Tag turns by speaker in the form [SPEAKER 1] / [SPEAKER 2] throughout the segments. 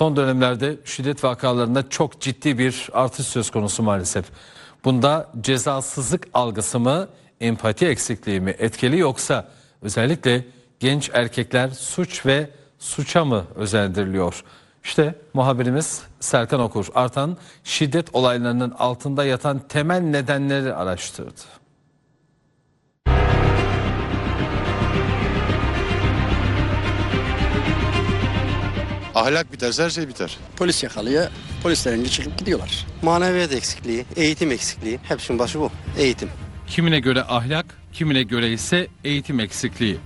[SPEAKER 1] Son dönemlerde şiddet vakalarında çok ciddi bir artış söz konusu maalesef. Bunda cezasızlık algısı mı, empati eksikliği mi etkili yoksa özellikle genç erkekler suç ve suça mı özendiriliyor? İşte muhabirimiz Serkan Okur artan şiddet olaylarının altında yatan temel nedenleri araştırdı.
[SPEAKER 2] Ahlak biterse her şey biter.
[SPEAKER 3] Polis yakalıyor. Polislerince çıkıp gidiyorlar.
[SPEAKER 4] Maneviyat eksikliği, eğitim eksikliği. Hepsinin başı bu. Eğitim.
[SPEAKER 1] Kimine göre ahlak, kimine göre ise eğitim eksikliği.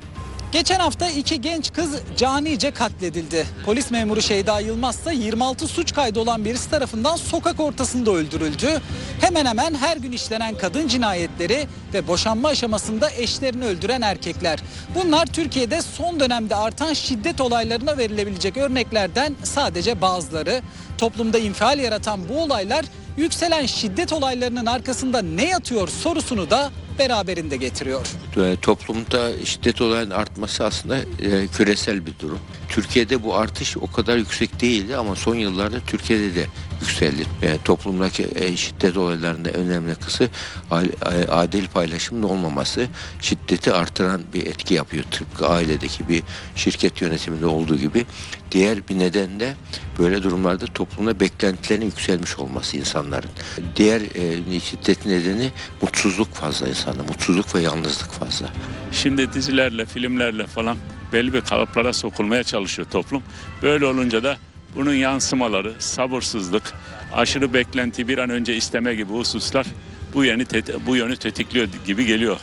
[SPEAKER 5] Geçen hafta iki genç kız canice katledildi. Polis memuru Şeyda Yılmaz ise 26 suç kaydı olan birisi tarafından sokak ortasında öldürüldü. Hemen hemen her gün işlenen kadın cinayetleri ve boşanma aşamasında eşlerini öldüren erkekler. Bunlar Türkiye'de son dönemde artan şiddet olaylarına verilebilecek örneklerden sadece bazıları. Toplumda infial yaratan bu olaylar yükselen şiddet olaylarının arkasında ne yatıyor sorusunu da beraberinde getiriyor.
[SPEAKER 6] E, toplumda şiddet olayının artması aslında e, küresel bir durum. Türkiye'de bu artış o kadar yüksek değildi ama son yıllarda Türkiye'de de yükseldi. E, toplumdaki e, şiddet olaylarında önemli kısmı a- a- adil paylaşımın olmaması şiddeti artıran bir etki yapıyor. Tıpkı ailedeki bir şirket yönetiminde olduğu gibi. Diğer bir neden de böyle durumlarda toplumda beklentilerin yükselmiş olması insanların. Diğer e, şiddet nedeni mutsuzluk fazla insanda. Mutsuzluk ve yalnızlık fazla.
[SPEAKER 7] Şimdi dizilerle, filmlerle falan belli bir kalıplara sokulmaya çalışıyor toplum. Böyle olunca da bunun yansımaları, sabırsızlık, aşırı beklenti, bir an önce isteme gibi hususlar bu yönü, bu yönü tetikliyor gibi geliyor.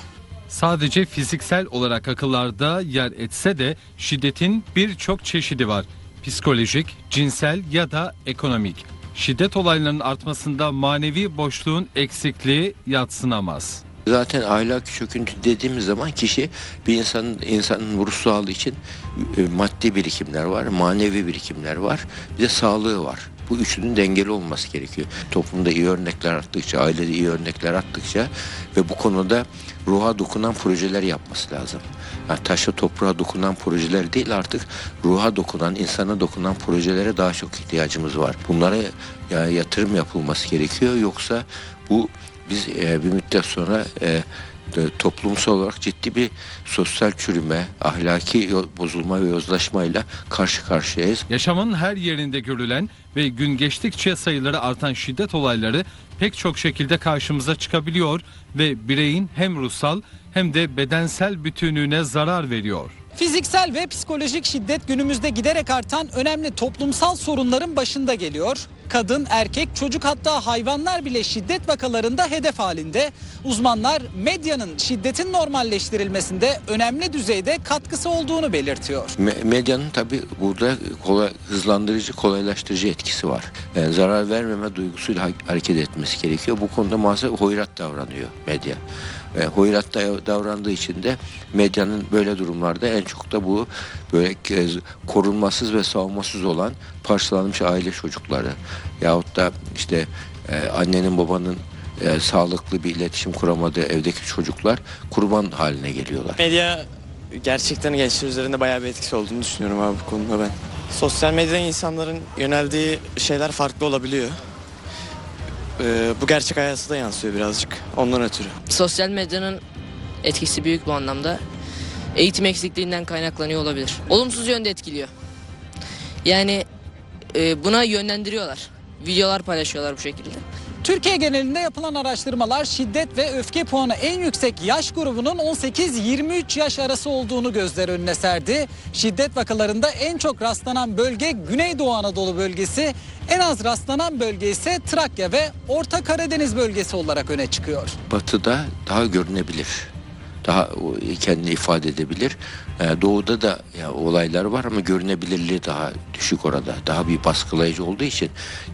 [SPEAKER 1] Sadece fiziksel olarak akıllarda yer etse de şiddetin birçok çeşidi var. Psikolojik, cinsel ya da ekonomik. Şiddet olaylarının artmasında manevi boşluğun eksikliği yatsınamaz.
[SPEAKER 6] Zaten ahlak çöküntü dediğimiz zaman kişi bir insanın insanın ruh sağlığı için e, maddi birikimler var, manevi birikimler var, bir de sağlığı var. Bu üçünün dengeli olması gerekiyor. Toplumda iyi örnekler arttıkça, ailede iyi örnekler arttıkça ve bu konuda ruha dokunan projeler yapması lazım. Yani taşa toprağa dokunan projeler değil artık ruha dokunan, insana dokunan projelere daha çok ihtiyacımız var. Bunlara ya, yatırım yapılması gerekiyor. Yoksa bu biz e, bir müddet sonra e, de- toplumsal olarak ciddi bir sosyal çürüme, ahlaki bozulma ve yozlaşmayla karşı karşıyayız.
[SPEAKER 1] Yaşamın her yerinde görülen ve gün geçtikçe sayıları artan şiddet olayları pek çok şekilde karşımıza çıkabiliyor ve bireyin hem ruhsal hem de bedensel bütünlüğüne zarar veriyor.
[SPEAKER 5] Fiziksel ve psikolojik şiddet günümüzde giderek artan önemli toplumsal sorunların başında geliyor. Kadın, erkek, çocuk hatta hayvanlar bile şiddet vakalarında hedef halinde. Uzmanlar medyanın şiddetin normalleştirilmesinde önemli düzeyde katkısı olduğunu belirtiyor.
[SPEAKER 6] Me- medyanın tabi burada kolay, hızlandırıcı, kolaylaştırıcı etkisi var. Yani zarar vermeme duygusuyla ha- hareket etmesi gerekiyor. Bu konuda maalesef hoyrat davranıyor medya. Ve hoyrat da- davrandığı için de medyanın böyle durumlarda en çok da bu böyle korunmasız ve savunmasız olan parçalanmış aile çocukları yahut da işte e, annenin babanın e, sağlıklı bir iletişim kuramadığı evdeki çocuklar kurban haline geliyorlar.
[SPEAKER 8] Medya gerçekten gençler üzerinde bayağı bir etkisi olduğunu düşünüyorum abi bu konuda ben. Sosyal medyada insanların yöneldiği şeyler farklı olabiliyor. Ee, bu gerçek hayatı da yansıyor birazcık ondan ötürü.
[SPEAKER 9] Sosyal medyanın etkisi büyük bu anlamda. Eğitim eksikliğinden kaynaklanıyor olabilir. Olumsuz yönde etkiliyor. Yani e, buna yönlendiriyorlar. Videolar paylaşıyorlar bu şekilde.
[SPEAKER 5] Türkiye genelinde yapılan araştırmalar şiddet ve öfke puanı en yüksek yaş grubunun 18-23 yaş arası olduğunu gözler önüne serdi. Şiddet vakalarında en çok rastlanan bölge Güneydoğu Anadolu bölgesi, en az rastlanan bölge ise Trakya ve Orta Karadeniz bölgesi olarak öne çıkıyor.
[SPEAKER 6] batıda daha görünebilir. Daha kendini ifade edebilir. Ee, Doğuda da ya, olaylar var ama görünebilirliği daha düşük orada. Daha bir baskılayıcı olduğu için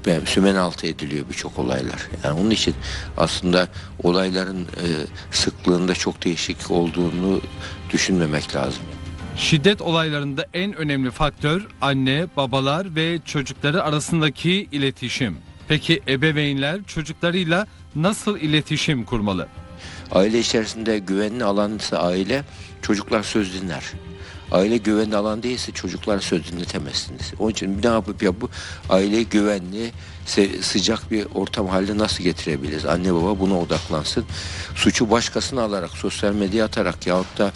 [SPEAKER 6] ben, sümen altı ediliyor birçok olaylar. Yani onun için aslında olayların e, sıklığında çok değişik olduğunu düşünmemek lazım.
[SPEAKER 1] Şiddet olaylarında en önemli faktör anne, babalar ve çocukları arasındaki iletişim. Peki ebeveynler çocuklarıyla nasıl iletişim kurmalı?
[SPEAKER 6] Aile içerisinde güvenli alansa aile çocuklar söz dinler. Aile güvenli alan değilse çocuklar söz dinletemezsiniz. Onun için ne yapıp ya bu aile güvenli, sıcak bir ortam haline nasıl getirebiliriz? Anne baba buna odaklansın. Suçu başkasına alarak, sosyal medya atarak yahut da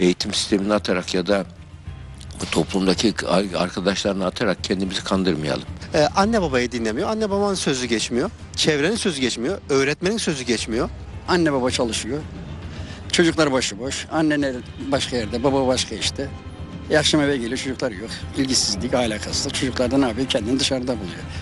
[SPEAKER 6] eğitim sistemine atarak ya da toplumdaki arkadaşlarına atarak kendimizi kandırmayalım.
[SPEAKER 4] Ee, anne babayı dinlemiyor. Anne babanın sözü geçmiyor. Çevrenin sözü geçmiyor. Öğretmenin sözü geçmiyor.
[SPEAKER 3] Anne baba çalışıyor. Çocuklar başıboş. Anneler başka yerde, baba başka işte. E akşam eve geliyor çocuklar yok. İlgisizlik, alakasızlık. Çocuklar da ne yapıyor? Kendini dışarıda buluyor.